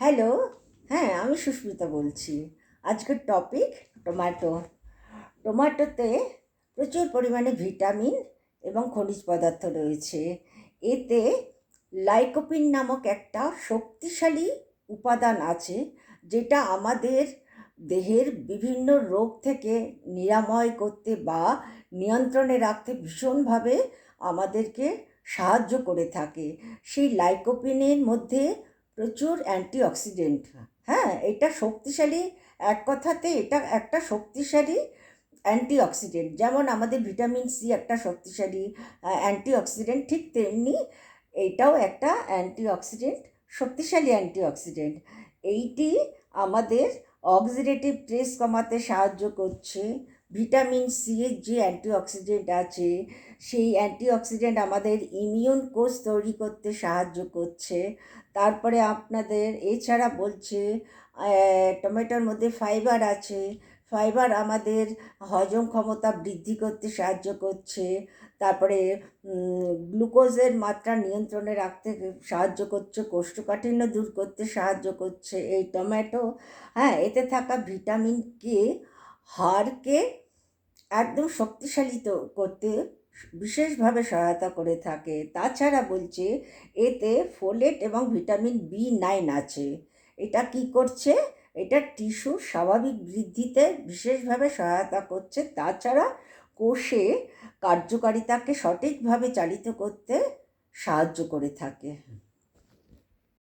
Hello হ্যাঁ আমি সুস্মিতা বলছি। আজকের টপিক টমেটো টমেটোতে প্রচুর পরিমাণে ভিটামিন এবং খনিজ পদার্থ রয়েছে। এতে লাইকোপিন নামক একটা শক্তিশালী উপাদান আছে, যেটা আমাদের দেহের বিভিন্ন রোগ থেকে নিরাময় করতে বা নিয়ন্ত্রণে রাখতে ভীষণভাবে আমাদেরকে সাহায্য করে থাকে। সেই লাইকোপিনের মধ্যে প্রচুর অ্যান্টিঅক্সিডেন্ট হ্যাঁ। এটা শক্তিশালী, এক কথাতে এটা একটা শক্তিশালী অ্যান্টিঅক্সিডেন্ট। যেমন আমাদের ভিটামিন সি একটা শক্তিশালী অ্যান্টিঅক্সিডেন্ট, ঠিক তেমনি এইটাও একটা অ্যান্টিঅক্সিডেন্ট, শক্তিশালী অ্যান্টিঅক্সিডেন্ট। এইটি আমাদের অক্সিডেটিভ স্ট্রেস কমাতে সাহায্য করছে। ভিটামিন সি এর যে অ্যান্টিঅক্সিডেন্ট আছে, সেই অ্যান্টিঅক্সিডেন্ট আমাদের ইমিউন কোষ তৈরি করতে সাহায্য করছে। তারপরে আপনাদের, এছাড়া বলছে টমেটোর মধ্যে ফাইবার আছে। ফাইবার আমাদের হজম ক্ষমতা বৃদ্ধি করতে সাহায্য করছে। তারপরে গ্লুকোজের মাত্রা নিয়ন্ত্রণে রাখতে সাহায্য করছে, কোষ্ঠকাঠিন্য দূর করতে সাহায্য করছে এই টমেটো। হ্যাঁ এতে থাকা ভিটামিন কে হাড়কে একদম শক্তিশালী করতে বিশেষভাবে সহায়তা করে থাকে। তাছাড়া বলছে, এতে ফোলেট এবং ভিটামিন বি নাইন আছে। এটা কি করছে? এটা টিস্যু স্বাভাবিক বৃদ্ধিতে বিশেষভাবে সহায়তা করছে। তাছাড়া কোষে কার্যকারিতাকে সঠিকভাবে চালিত করতে সাহায্য করে থাকে।